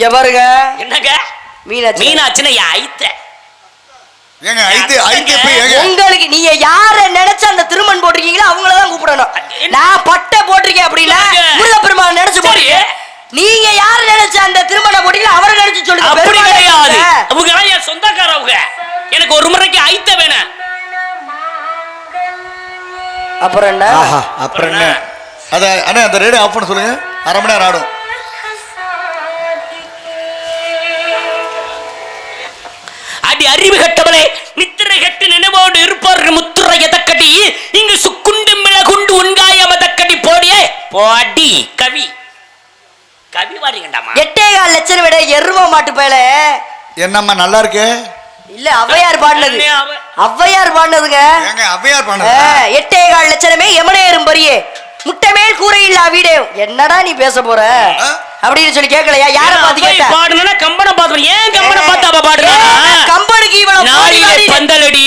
இங்க பாருங்க. என்னங்க? மீனாட்சி. மீனாட்சின்னு ஐத்த ஏங்க ஐத்து ஐத்து போய் ஏங்க? உங்களுக்கு நீங்க யார நினைச்சு அந்த திருமண் போட்டிருக்கீங்களோ அவங்கள தான் கூப்பிடணும்? நான் பட்டை போட்டிருக்கேன் அப்படின்னா சொல்லுங்க. முருகப்பெருமான் நினைச்சு சரி. போடுங்க நீங்க யார நினைச்சு அந்த திருமணம் போட்டீங்களோ அவரை நினைச்சு சொல்லுங்க. அப்படி கிடையாது. அவங்க எல்லாம் என் சொந்தக்காரவங்க. எனக்கு ஒரு முறைக்கு ஐத்த வேணும். அப்புறம் என்ன? அப்புறம் என்ன? அத அண்ணா அந்த ரேடியோ ஆஃப் பண்ண சொல்லுங்க. அரை மணி நேரம் ஆடும். அடி அறிவு கட்டவளே நித்திரை கட்டு நினைவோடு இருப்பார்கள் முத்துரை எதக்கடி? இங்கு சுக்குண்டு மிளகுண்டு உண்காய மதக்கடி போடியே? போடி கவி. கவி வாரிங்கண்டாமா எட்டே கால் லட்சம் விட எரும மாட்டு பேல என்னம்மா நல்லா இருக்கே? இல்ல ஔவையார் பாடினது. அண்ணே, அவ- ஔவையார் பாடினதுங்க. அவ்வையார் பண்ணது எட்டே கால் லட்சணமே எமனேறும் பரியே. முட்டை மேல் கூரை இல்லா வீடே. என்னடா நீ பேச போற? அப்படின்னு சொல்லி கேட்கலையா யார பார்த்து கேட்ட? பாடுனா கம்பனை பார்த்து ஏன் கம்பனை பார்த்து அவ பாடுறா? பாடி பந்தலடி